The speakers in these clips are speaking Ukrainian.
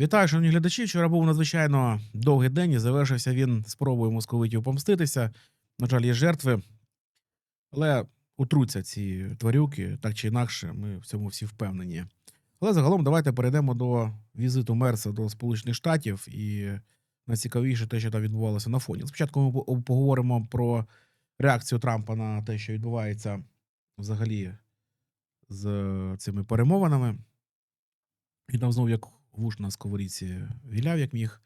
Вітаю, шановні глядачі. Вчора був надзвичайно довгий день і завершився він спробою московитів помститися. На жаль, є жертви, але утруться ці тварюки, так чи інакше, ми в цьому всі впевнені. Але загалом давайте перейдемо до візиту Мерса до Сполучених Штатів і найцікавіше те, що там відбувалося на фоні. Спочатку ми поговоримо про реакцію Трампа на те, що відбувається взагалі з цими перемовинами. Він там знов як вуш на сковорідці віляв, як міг.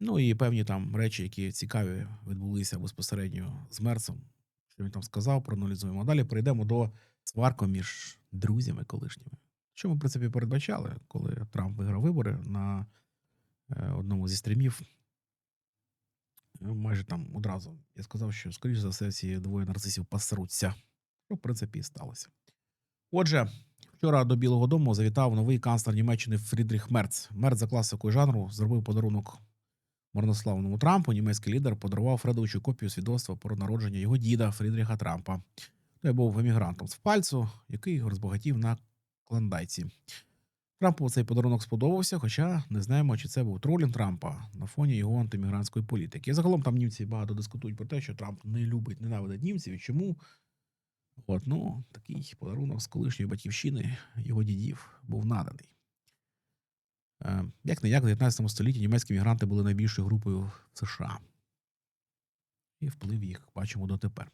Ну і певні там речі, які цікаві відбулися безпосередньо з Мерсом. Що він там сказав, проаналізуємо. А далі перейдемо до сварку між друзями колишніми. Що ми, в принципі, передбачали, коли Трамп виграв вибори на е, одному зі стрімів. Майже там одразу я сказав, що, скоріш за все, ці двоє нарцисів посруться. Що, в принципі, і сталося. Отже, Вчора до Білого Дому завітав новий канцлер Німеччини Фрідріх Мерц. Мерц за класикою жанру зробив подарунок марнославному Трампу. Німецький лідер подарував Фредовичу копію свідоцтва про народження його діда Фрідріха Трампа. Той був емігрантом з пальцю, який розбагатів на клондайці. Трампу цей подарунок сподобався, хоча не знаємо, чи це був тролінг Трампа на фоні його антимігрантської політики. Загалом там німці багато дискутують про те, що Трамп не любить, ненавидить німців і чому. От, ну, такий подарунок з колишньої батьківщини його дідів був наданий. Е, як не як, в 19 столітті німецькі мігранти були найбільшою групою в США. І вплив їх бачимо дотепер.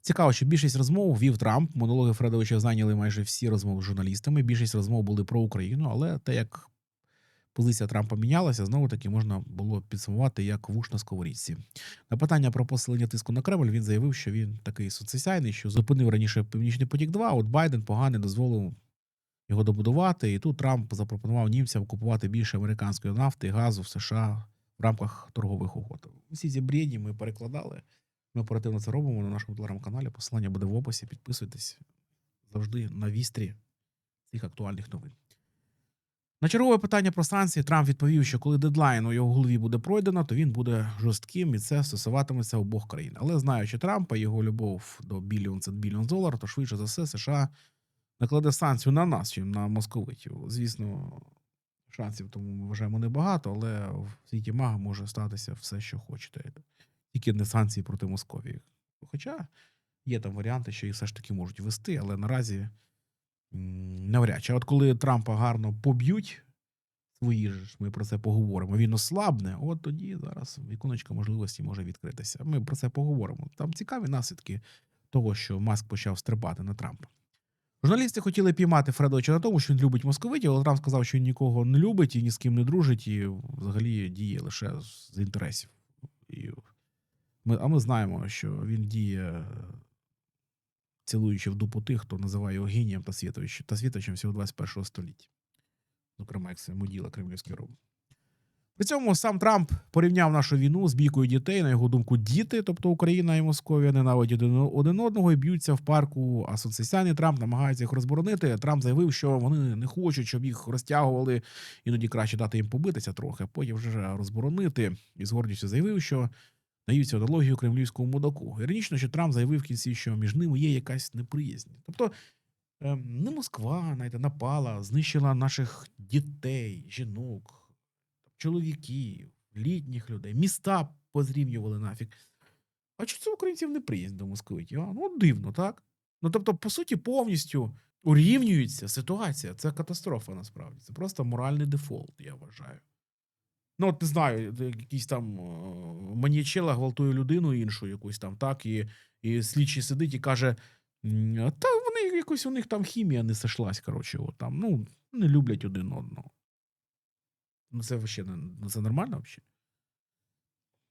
Цікаво, що більшість розмов вів Трамп. Монологи Фредовича зайняли майже всі розмови з журналістами. Більшість розмов були про Україну, але те, як позиція Трампа мінялася, знову таки можна було підсумувати як вуш на сковорідці. На питання про посилення тиску на Кремль він заявив, що він такий соцсяйний, що зупинив раніше Північний потік 2 от Байден поганий дозволив його добудувати. І тут Трамп запропонував німцям купувати більше американської нафти і газу в США в рамках торгових угод. Усі ці брєдні ми перекладали. Ми оперативно це робимо на нашому телеграм-каналі. Посилання буде в описі. Підписуйтесь завжди на вістрі цих актуальних новин. На чергове питання про санкції Трамп відповів, що коли дедлайн у його голові буде пройдено, то він буде жорстким і це стосуватиметься обох країн. Але знаючи Трампа, його любов до біліон це біліон долар, то швидше за все США накладе санкцію на нас, чим на московитів. Звісно, шансів тому ми вважаємо небагато, але в світі мага може статися все, що хочете. Тільки не санкції проти Московії. Хоча є там варіанти, що їх все ж таки можуть вести, але наразі навряд чи. От коли Трампа гарно поб'ють, свої ж ми про це поговоримо. Він ослабне, от тоді зараз віконечко можливості може відкритися. Ми про це поговоримо. Там цікаві наслідки того, що Маск почав стрибати на Трампа. Журналісти хотіли піймати Фредовича на тому, що він любить московитів, але Трамп сказав, що він нікого не любить і ні з ким не дружить, і взагалі діє лише з інтересів. І ми, а ми знаємо, що він діє, цілуючи в дупу тих, хто називає його генієм та світовичем, та світовичем всього 21 століття. Зокрема, як це муділа кремлівський роб. При цьому сам Трамп порівняв нашу війну з бійкою дітей. На його думку, діти, тобто Україна і Московія, ненавидять один одного і б'ються в парку. А соцсяйний Трамп намагається їх розборонити. Трамп заявив, що вони не хочуть, щоб їх розтягували. Іноді краще дати їм побитися трохи, потім вже розборонити. І з гордістю заявив, що даються аналогію кремлівському мудаку. Іронічно, що Трамп заявив в кінці, що між ними є якась неприязнь. Тобто. ем, Не Москва знаєте, напала, знищила наших дітей, жінок, чоловіків, літніх людей, міста позрівнювали нафіг. А чи це українців неприязнь до московитів? А? Ну, дивно, так? Ну, тобто, по суті, повністю урівнюється ситуація. Це катастрофа насправді. Це просто моральний дефолт, я вважаю. Ну, от не знаю, де якийсь там е, маніячела гвалтує людину іншу якусь там, так, і, і слідчий сидить і каже: «М, та вони якось у них там хімія не сошлась, коротше, от там, ну, не люблять один одного. Ну, це вообще це нормально взагалі?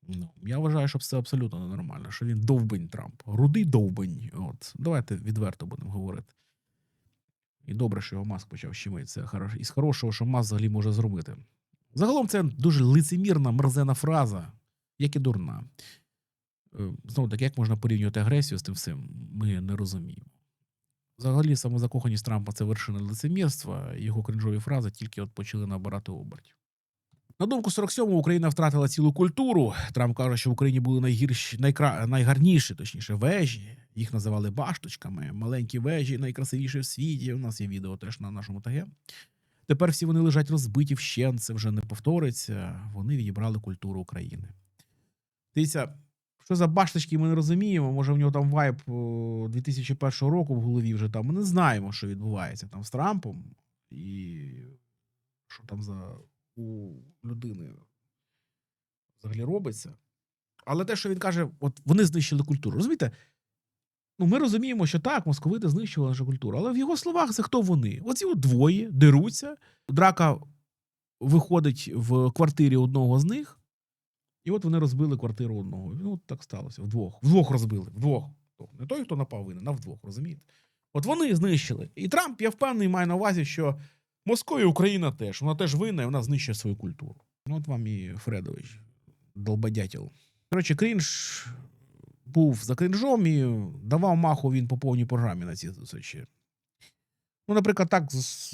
Ну, я вважаю, що це абсолютно ненормально, що він довбень Трамп. Рудий довбень. От. Давайте відверто будемо говорити. І добре, що його Маск почав щемити. Це хорош... із хорошого, що Маск взагалі може зробити. Загалом це дуже лицемірна, мерзена фраза, як і дурна. Е, Знову таки, як можна порівнювати агресію з тим всім, ми не розуміємо. Взагалі, самозакоханість Трампа це вершина лицемірства, його кринжові фрази тільки от почали набирати обертів. На думку 47-го, Україна втратила цілу культуру. Трамп каже, що в Україні були найгірші, найкра... найгарніші, точніше, вежі. Їх називали башточками. Маленькі вежі, найкрасивіші в світі. У нас є відео теж на нашому ТГ. Тепер всі вони лежать розбиті вщент, це вже не повториться. Вони відібрали культуру України. Дивіться, що за башточки ми не розуміємо. Може, в нього там вайб 2001 року в голові вже там. Ми не знаємо, що відбувається там з Трампом, і що там за у людини взагалі робиться. Але те, що він каже, от вони знищили культуру. Розумієте? Ну, ми розуміємо, що так, московити знищили нашу культуру. Але в його словах це хто вони? Оці от двоє деруться. Драка виходить в квартирі одного з них, і от вони розбили квартиру одного. Ну, так сталося. Вдвох. Вдвох розбили. Вдвох. Не той, хто напав винен, а вдвох, розумієте? От вони знищили. І Трамп, я впевнений, має на увазі, що Москва і Україна теж. Вона теж винна, і вона знищує свою культуру. Ну, от вам і Фредович, долбодятел. Коротше, крінж був за крінжом і давав маху він по повній програмі на ці зустрічі. Ну, наприклад, так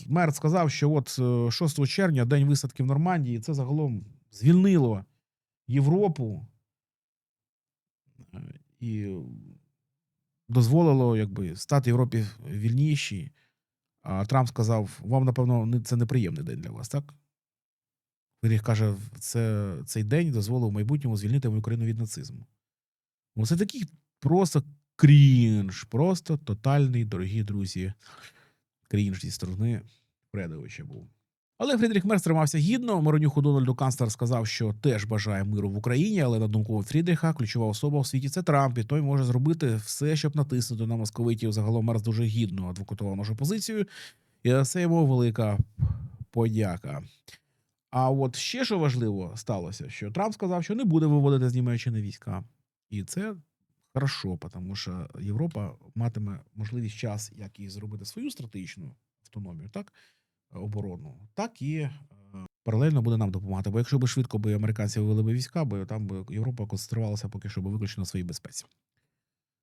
мер сказав, що от е, 6 червня, день висадки в Нормандії, це загалом звільнило Європу е, і дозволило якби, стати Європі вільніші. А Трамп сказав: вам, напевно, це неприємний день для вас, так? Він каже, це, цей день дозволив в майбутньому звільнити мою країну від нацизму. Це такий просто крінж, просто тотальний, дорогі друзі, крінж зі сторони Фредовича був. Але Фрідріх Мерц тримався гідно. Моронюху Дональду канцлер сказав, що теж бажає миру в Україні, але на думку Фрідріха, ключова особа у світі це Трамп, і той може зробити все, щоб натиснути на московитів. Загалом Мерц дуже гідно адвокатував нашу позицію, і це йому велика подяка. А от ще що важливо сталося, що Трамп сказав, що не буде виводити з Німеччини війська. І це хорошо, тому що Європа матиме можливість час, як і зробити свою стратегічну автономію, так оборонну, так і е, паралельно буде нам допомагати. Бо якщо би швидко би американці вивели би війська, би там би Європа концентрувалася поки що би виключно на своїй безпеці.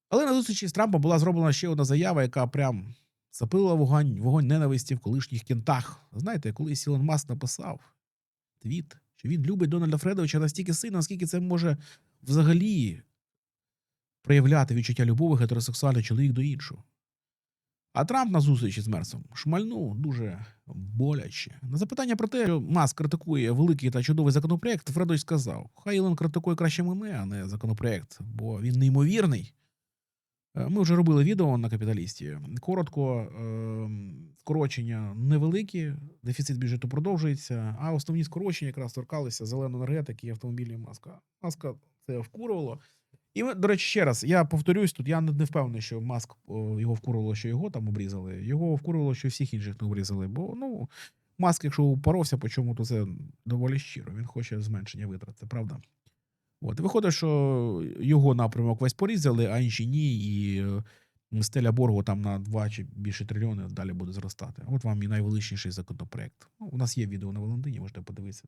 Але на зустрічі з Трампом була зроблена ще одна заява, яка прям запилила вогонь, вогонь ненависті в колишніх кінтах. Знаєте, колись Ілон Маск написав твіт, що він любить Дональда Фредовича настільки сильно, наскільки це може взагалі проявляти відчуття любові гетеросексуальний чоловік до іншого. А Трамп на зустрічі з Мерсом шмальнув дуже боляче. На запитання про те, що Маск критикує великий та чудовий законопроект, Фредович сказав: Хай Ілон критикує краще мене, а не законопроект, бо він неймовірний. Е, Ми вже робили відео на капіталісті. Коротко, е, скорочення невеликі, дефіцит бюджету продовжується, а основні скорочення якраз торкалися зеленої енергетики і автомобілів Маска. Маска це вкурувало. І до речі, ще раз, я повторюсь, тут я не не впевнений, що Маск його вкурувало, що його там обрізали. Його вкурувало, що всіх інших не обрізали. Бо ну, Маск, якщо упоровся по чому, то це доволі щиро. Він хоче зменшення витрат, це правда. От, виходить, що його напрямок весь порізали, а інші ні. І е, стеля боргу там на 2 чи більше трильйони далі буде зростати. От вам і найвеличніший законопроект. Ну, у нас є відео на Валентині, можете подивитися.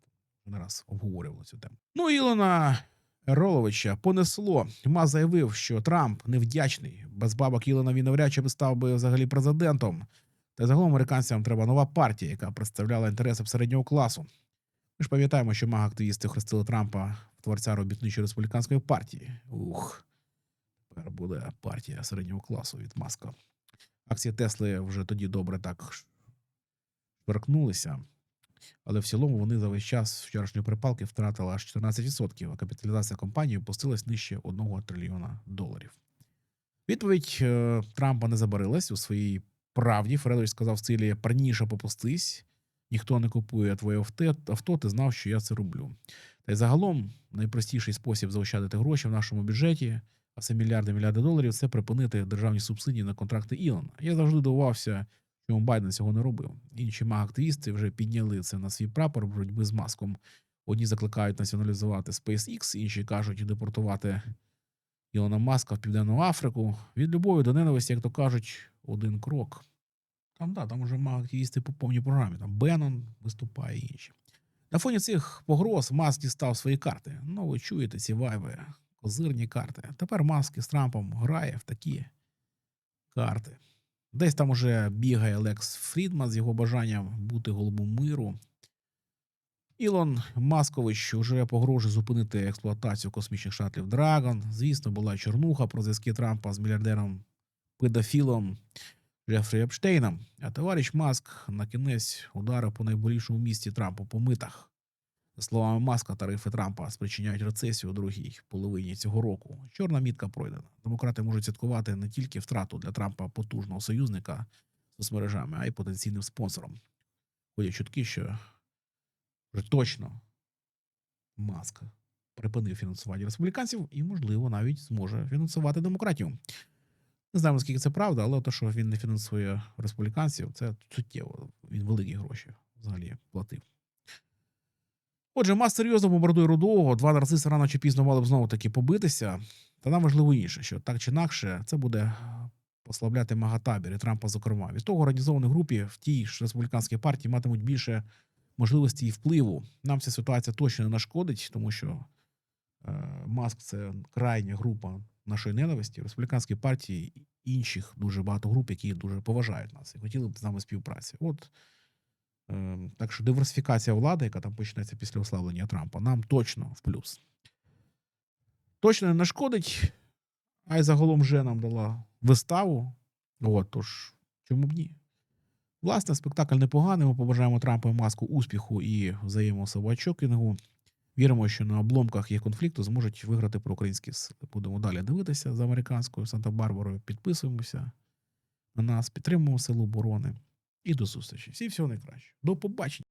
Не раз обговорювали цю тему. Ну, Ілона Роловича понесло. Ма заявив, що Трамп невдячний. Без бабок Ілона він навряд чи став би взагалі президентом. Та загалом американцям треба нова партія, яка представляла інтереси середнього класу. Ми ж пам'ятаємо, що мага-активісти хрестили Трампа в творця робітничої республіканської партії. Ух, тепер буде партія середнього класу від Маска. Акції Тесли вже тоді добре так шверкнулися. Але в цілому вони за весь час вчорашньої припалки втратили аж 14%, а капіталізація компанії опустилась нижче 1 трильйона доларів. Відповідь е, Трампа не забарилась у своїй правді. Фредович сказав в стилі парніше попустись, ніхто не купує твоє авто, ти знав, що я це роблю. Та й загалом найпростіший спосіб заощадити гроші в нашому бюджеті, а це мільярди мільярди доларів, це припинити державні субсидії на контракти Ілона. Я завжди дивувався, чому Байден цього не робив. Інші маг-активісти вже підняли це на свій прапор боротьби з маском. Одні закликають націоналізувати SpaceX, інші кажуть депортувати Ілона Маска в Південну Африку. Від любові до ненависті, як то кажуть, один крок. Там, да, там уже маг-активісти по повній програмі. Там Беннон виступає і інші. На фоні цих погроз Маск дістав свої карти. Ну, ви чуєте ці вайби, козирні карти. Тепер Маск із Трампом грає в такі карти. Десь там уже бігає Лекс Фрідман з його бажанням бути голубом миру. Ілон Маскович вже погрожує зупинити експлуатацію космічних шатлів Драгон. Звісно, була чорнуха про зв'язки Трампа з мільярдером педофілом Джефрі Епштейном. А товариш Маск на кінець ударив по найболішому місці Трампу по митах. Словами Маска, тарифи Трампа спричиняють рецесію у другій половині цього року. Чорна мітка пройдена. Демократи можуть святкувати не тільки втрату для Трампа потужного союзника соцмережами, а й потенційним спонсором. Ходять чутки, що вже точно Маск припинив фінансування республіканців і, можливо, навіть зможе фінансувати демократію. Не знаю, наскільки це правда, але те, що він не фінансує республіканців, це суттєво. Він великі гроші взагалі платив. Отже, Мас серйозно бомбардує рудового. Два нарциси рано чи пізно мали б знову таки побитися. Та нам важливо інше, що так чи інакше це буде послабляти магатабір і Трампа, зокрема. Від того організованій групі в тій ж республіканській партії матимуть більше можливості і впливу. Нам ця ситуація точно не нашкодить, тому що е, Маск це крайня група нашої ненависті. Республіканській партії інших дуже багато груп, які дуже поважають нас і хотіли б з нами співпраці. От так що диверсифікація влади, яка там почнеться після ослаблення Трампа, нам точно в плюс. Точно не нашкодить, а й загалом вже нам дала виставу. От, тож, чому б ні? Власне, спектакль непоганий. Ми побажаємо Трампу і маску успіху і взаємособачокінгу. Віримо, що на обломках їх конфлікту зможуть виграти проукраїнські сили. Будемо далі дивитися за американською Санта-Барбарою. Підписуємося на нас, підтримуємо силу оборони. І до зустрічі. Всі всього найкраще. До побачення.